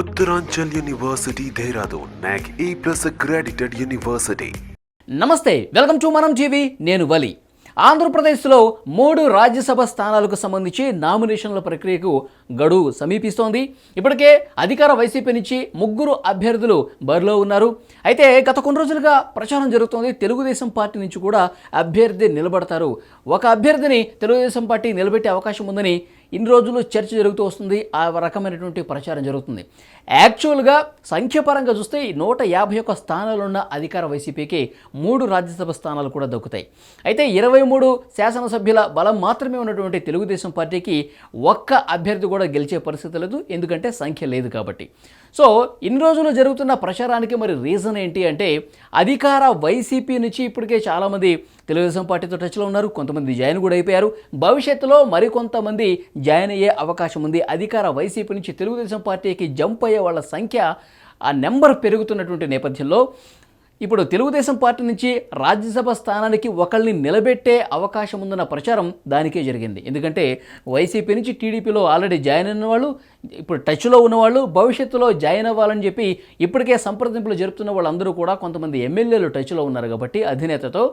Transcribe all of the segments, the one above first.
Uttaranchal University, Dehradun, NAC A plus accredited university. నమస్తే welcome to మనం TV నేను వలి ఆంధ్రప్రదేశ్లో మూడు రాజ్యసభ స్థానాలకు సంబంధించి నామినేషన్ల ప్రక్రియకు గడువు సమీపిస్తోంది. ఇప్పటికే అధికార వైసీపీ నుంచి ముగ్గురు అభ్యర్థులు బరిలో ఉన్నారు. అయితే గత కొన్ని రోజులుగా ప్రచారం జరుగుతోంది. తెలుగుదేశం పార్టీ నుంచి కూడా అభ్యర్థి నిలబడతారు. ఒక అభ్యర్థిని తెలుగుదేశం పార్టీ నిలబెట్టే అవకాశం ఉందని ఇన్ని రోజులు చర్చ జరుగుతూ వస్తుంది. ఆ రకమైనటువంటి ప్రచారం జరుగుతుంది. యాక్చువల్గా సంఖ్యపరంగా చూస్తే నూట యాభై ఒక్క స్థానాలున్న అధికార వైసీపీకి మూడు రాజ్యసభ స్థానాలు కూడా దక్కుతాయి. అయితే ఇరవై మూడు శాసనసభ్యుల బలం మాత్రమే ఉన్నటువంటి తెలుగుదేశం పార్టీకి ఒక్క అభ్యర్థి కూడా గెలిచే పరిస్థితి లేదు. ఎందుకంటే సంఖ్య లేదు కాబట్టి. సో ఇన్ని రోజులు జరుగుతున్న ప్రచారానికి మరి రీజన్ ఏంటి అంటే అధికార వైసీపీ నుంచి ఇప్పటికే చాలామంది తెలుగుదేశం పార్టీతో టచ్లో ఉన్నారు కొంతమంది జాయిన్ కూడా అయిపోయారు. భవిష్యత్తులో మరికొంతమంది జాయిన్ అయ్యే అవకాశం ఉంది. అధికార వైసీపీ నుంచి తెలుగుదేశం పార్టీకి జంప్ అయ్యే వాళ్ళ సంఖ్య ఆ నెంబర్ పెరుగుతున్నటువంటి నేపథ్యంలో ఇప్పుడు తెలుగుదేశం పార్టీ నుంచి రాజ్యసభ స్థానానికి ఒకళ్ళని నిలబెట్టే అవకాశం ఉందన్న ప్రచారం దానికే జరిగింది. ఎందుకంటే వైసీపీ నుంచి టీడీపీలో ఆల్రెడీ జాయిన్ అయిన వాళ్ళు ఇప్పుడు టచ్లో ఉన్నవాళ్ళు భవిష్యత్తులో జాయిన్ అవ్వాలని చెప్పి ఇప్పటికే సంప్రదింపులు జరుపుతున్న వాళ్ళందరూ కూడా కొంతమంది ఎమ్మెల్యేలు టచ్లో ఉన్నారు కాబట్టి అధినేతతో.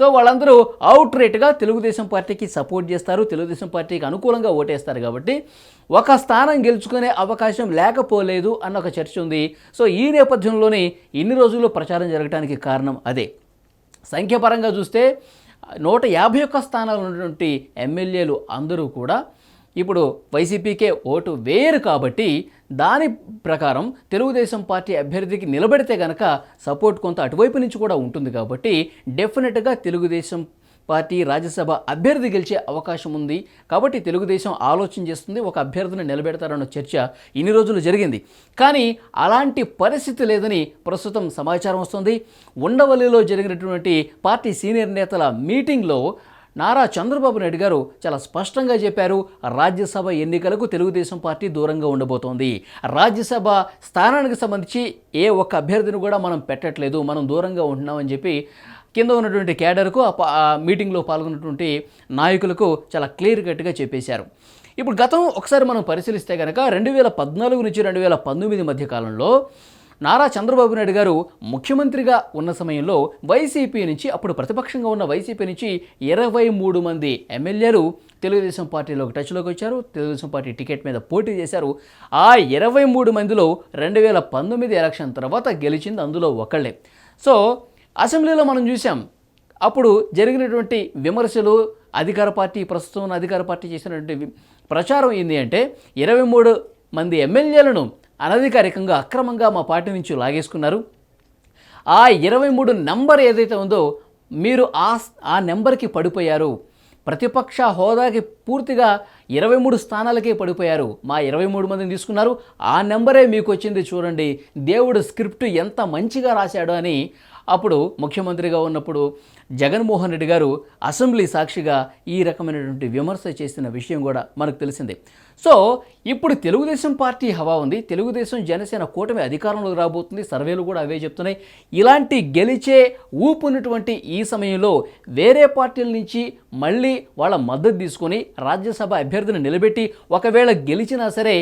సో వాళ్ళందరూ అవుట్ రేట్గా తెలుగుదేశం పార్టీకి సపోర్ట్ చేస్తారు తెలుగుదేశం పార్టీకి అనుకూలంగా ఓటేస్తారు కాబట్టి ఒక స్థానం గెలుచుకునే అవకాశం లేకపోలేదు అన్న ఒక చర్చ ఉంది. సో ఈ నేపథ్యంలోనే ఇన్ని రోజులు ప్రచారం ఉండటానికి కారణం అదే. సంఖ్యాపరంగా చూస్తే నూట యాభై ఒక్క స్థానాలు ఉన్నటువంటి ఎమ్మెల్యేలు అందరూ కూడా ఇప్పుడు వైసీపీకే ఓటు వేయరు కాబట్టి దాని ప్రకారం తెలుగుదేశం పార్టీ అభ్యర్థికి నిలబడితే గనక సపోర్ట్ కొంత అటువైపు నుంచి కూడా ఉంటుంది కాబట్టి డెఫినెట్గా తెలుగుదేశం పార్టీ రాజ్యసభ అభ్యర్థి గెలిచే అవకాశం ఉంది. కాబట్టి తెలుగుదేశం ఆలోచన చేస్తుంది ఒక అభ్యర్థిని నిలబెడతారన్న చర్చ ఇన్ని రోజులు జరిగింది. కానీ అలాంటి పరిస్థితి లేదని ప్రస్తుతం సమాచారం వస్తుంది. ఉండవల్లిలో జరిగినటువంటి పార్టీ సీనియర్ నేతల మీటింగ్లో నారా చంద్రబాబు నాయుడు గారు చాలా స్పష్టంగా చెప్పారు. రాజ్యసభ ఎన్నికలకు తెలుగుదేశం పార్టీ దూరంగా ఉండబోతోంది. రాజ్యసభ స్థానానికి సంబంధించి ఏ ఒక్క అభ్యర్థిని కూడా మనం పెట్టట్లేదు. మనం దూరంగా ఉంటున్నామని చెప్పి కింద ఉన్నటువంటి క్యాడర్కు ఆ ఆ మీటింగ్లో పాల్గొన్నటువంటి నాయకులకు చాలా క్లియర్ కట్గా చెప్పేశారు. ఇప్పుడు గతం ఒకసారి మనం పరిశీలిస్తే కనుక రెండు వేల పద్నాలుగు నుంచి రెండు వేల పంతొమ్మిది మధ్య కాలంలో నారా చంద్రబాబు నాయుడు గారు ముఖ్యమంత్రిగా ఉన్న సమయంలో వైసీపీ నుంచి అప్పుడు ప్రతిపక్షంగా ఉన్న వైసీపీ నుంచి ఇరవై మూడు మంది ఎమ్మెల్యేలు తెలుగుదేశం పార్టీలోకి టచ్లోకి వచ్చారు. తెలుగుదేశం పార్టీ టికెట్ మీద పోటీ చేశారు. ఆ ఇరవై మూడు మందిలో రెండు వేల పంతొమ్మిది ఎలక్షన్ తర్వాత గెలిచింది అందులో ఒకళ్ళే. సో అసెంబ్లీలో మనం చూసాం అప్పుడు జరిగినటువంటి విమర్శలు అధికార పార్టీ ప్రస్తుతం అధికార పార్టీ చేసినటువంటి ప్రచారం ఏంటి అంటే ఇరవై మూడు మంది ఎమ్మెల్యేలను అనధికారికంగా అక్రమంగా మా పార్టీ నుంచి లాగేసుకున్నారు. ఆ ఇరవై మూడు నెంబర్ ఏదైతే ఉందో మీరు ఆ ఆ నెంబర్కి పడిపోయారు. ప్రతిపక్ష హోదాకి పూర్తిగా ఇరవై మూడు స్థానాలకే పడిపోయారు. మా ఇరవై మూడు మందిని తీసుకున్నారు. ఆ నెంబరే మీకు వచ్చింది చూడండి. దేవుడు స్క్రిప్ట్ ఎంత మంచిగా రాశాడు అని అప్పుడు ముఖ్యమంత్రిగా ఉన్నప్పుడు జగన్మోహన్ రెడ్డి గారు అసెంబ్లీ సాక్షిగా ఈ రకమైనటువంటి విమర్శ చేసిన విషయం కూడా మనకు తెలిసిందే. సో ఇప్పుడు తెలుగుదేశం పార్టీ హవా ఉంది. తెలుగుదేశం జనసేన కూటమి అధికారంలోకి రాబోతుంది. సర్వేలు కూడా అవే చెప్తున్నాయి. ఇలాంటి గెలిచే ఊపు ఉన్నటువంటి ఈ సమయంలో వేరే పార్టీల నుంచి మళ్ళీ వాళ్ళ మద్దతు తీసుకొని రాజ్యసభ అభ్యర్థిని నిలబెట్టి ఒకవేళ గెలిచినా సరే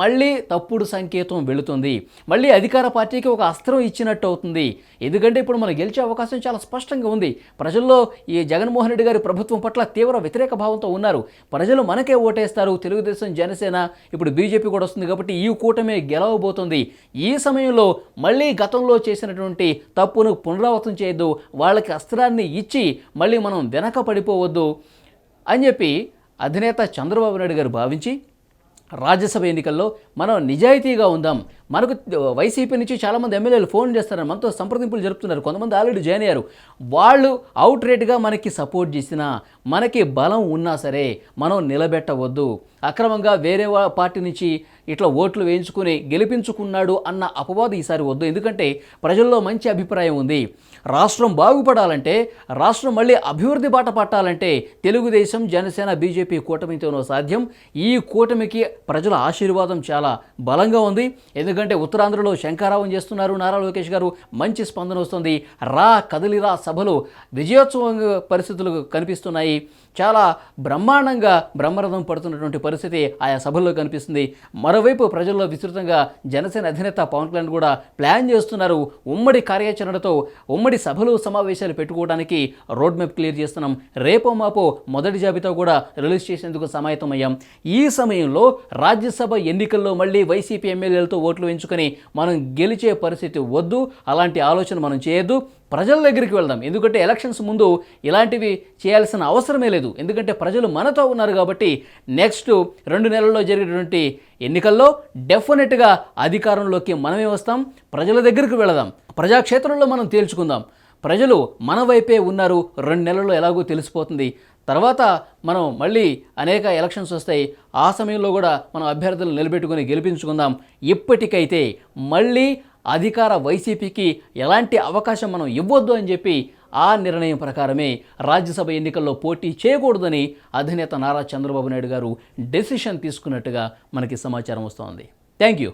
మళ్ళీ తప్పుడు సంకేతం వెళుతుంది. మళ్ళీ అధికార పార్టీకి ఒక అస్త్రం ఇచ్చినట్టు అవుతుంది. ఎందుకంటే ఇప్పుడు మనం గెలిచే అవకాశం చాలా స్పష్టంగా ఉంది. ప్రజల్లో ఈ జగన్మోహన్ రెడ్డి గారి ప్రభుత్వం పట్ల తీవ్ర వ్యతిరేక భావంతో ఉన్నారు. ప్రజలు మనకే ఓటేస్తారు. తెలుగుదేశం జనసేన ఇప్పుడు బీజేపీ కూడా వస్తుంది కాబట్టి ఈ కూటమి గెలవబోతుంది. ఈ సమయంలో మళ్ళీ గతంలో చేసినటువంటి తప్పును పునరావృతం చేయొద్దు వాళ్ళకి అస్త్రాన్ని ఇచ్చి మళ్ళీ మనం వెనక పడిపోవద్దు అని చెప్పి అధినేత చంద్రబాబు నాయుడు గారు భావించి రాజ్యసభ ఎన్నికల్లో మనం నిజాయితీగా ఉందాం. మనకు వైసీపీ నుంచి చాలామంది ఎమ్మెల్యేలు ఫోన్ చేస్తున్నారు మనతో సంప్రదింపులు జరుపుతున్నారు. కొంతమంది ఆల్రెడీ జాయిన్ అయ్యారు. వాళ్ళు అవుట్ రేట్గా మనకి సపోర్ట్ చేసినా మనకి బలం ఉన్నా సరే మనం నిలబెట్టవద్దు. అక్రమంగా వేరే పార్టీ నుంచి ఇట్లా ఓట్లు వేయించుకుని గెలిపించుకున్నాడు అన్న అపవాదు ఈసారి వద్దు. ఎందుకంటే ప్రజల్లో మంచి అభిప్రాయం ఉంది. రాష్ట్రం బాగుపడాలంటే రాష్ట్రం మళ్ళీ అభివృద్ధి బాట పట్టాలంటే తెలుగుదేశం జనసేన బీజేపీ కూటమితోనో సాధ్యం. ఈ కూటమికి ప్రజల ఆశీర్వాదం చాలా బలంగా ఉంది. ఎందుకంటే ఉత్తరాంధ్రలో శంకారావం చేస్తున్నారు నారా లోకేష్ గారు. మంచి స్పందన వస్తుంది. రా కదిలిరా సభలు విజయోత్సవం పరిస్థితులు కనిపిస్తున్నాయి. చాలా బ్రహ్మాండంగా బ్రహ్మరథం పడుతున్నటువంటి పరిస్థితి ఆయా సభల్లో కనిపిస్తుంది. మరోవైపు ప్రజల్లో విస్తృతంగా జనసేన అధినేత పవన్ కళ్యాణ్ కూడా ప్లాన్ చేస్తున్నారు. ఉమ్మడి కార్యాచరణతో ఉమ్మడి సభలు సమావేశాలు పెట్టుకోవడానికి రోడ్ మ్యాప్ క్లియర్ చేస్తున్నాం. రేపో మాపో మొదటి జాబితా కూడా రిలీజ్ చేసేందుకు సమాయత్తమయ్యాం. ఈ సమయంలో రాజ్యసభ ఎన్నికల్లో మళ్ళీ వైసీపీ ఎమ్మెల్యేలతో ఓట్లు వేయించుకొని మనం గెలిచే పరిస్థితి వద్దు అలాంటి ఆలోచన మనం చేయొద్దు. ప్రజల దగ్గరికి వెళ్దాం. ఎందుకంటే ఎలక్షన్స్ ముందు ఇలాంటివి చేయాల్సిన అవసరమే లేదు. ఎందుకంటే ప్రజలు మనతో ఉన్నారు కాబట్టి నెక్స్ట్ రెండు నెలల్లో జరిగేటువంటి ఎన్నికల్లో డెఫినెట్గా అధికారంలోకి మనమే వస్తాం. ప్రజల దగ్గరికి వెళదాం. ప్రజాక్షేత్రంలో మనం తేల్చుకుందాం. ప్రజలు మన వైపే ఉన్నారు. రెండు నెలల్లో ఎలాగో తెలిసిపోతుంది. తర్వాత మనం మళ్ళీ అనేక ఎలక్షన్స్ వస్తాయి. ఆ సమయంలో కూడా మనం అభ్యర్థులను నిలబెట్టుకుని గెలిపించుకుందాం. ఇప్పటికైతే మళ్ళీ అధికార వైసీపీకి ఎలాంటి అవకాశం మనం ఇవ్వద్దు అని చెప్పి ఆ నిర్ణయం ప్రకారమే రాజ్యసభ ఎన్నికల్లో పోటీ చేయకూడదని అధినేత నారా చంద్రబాబు నాయుడు గారు డెసిషన్ తీసుకున్నట్టుగా మనకి సమాచారం వస్తోంది. Thank you